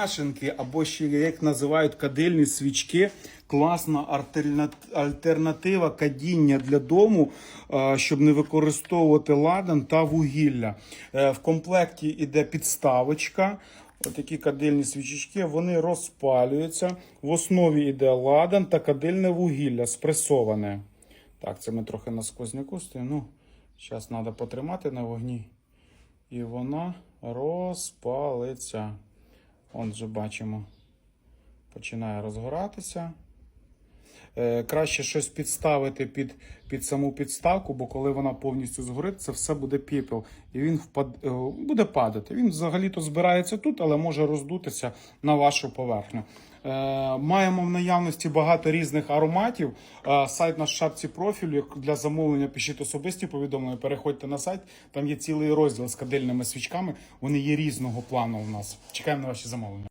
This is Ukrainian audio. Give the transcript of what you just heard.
Машинки, або ще як називають кадильні свічки. Класна альтернатива кадіння для дому, е, щоб не використовувати ладан та вугілля. Е, В комплекті йде підставочка. Отакі кадильні свічечки, вони розпалюються. В основі йде ладан та кадильне вугілля спресоване. Так, це ми трохи на сквозняку стоїмо. Ну, зараз треба потримати на вогні. І вона розпалиться. Он вже бачимо, починає розгоратися. Е, краще щось підставити під, під саму підставку, бо коли вона повністю згорить, це все буде піпел. І він впад, е, буде падати. Він взагалі-то збирається тут, але може роздутися на вашу поверхню. Е, маємо в наявності багато різних ароматів. Сайт наш в шапці профілю. Для замовлення пишіть особисті повідомлення. Переходьте на сайт. Там є цілий розділ з кадильними свічками. Вони є різного плану у нас. Чекаємо на ваші замовлення.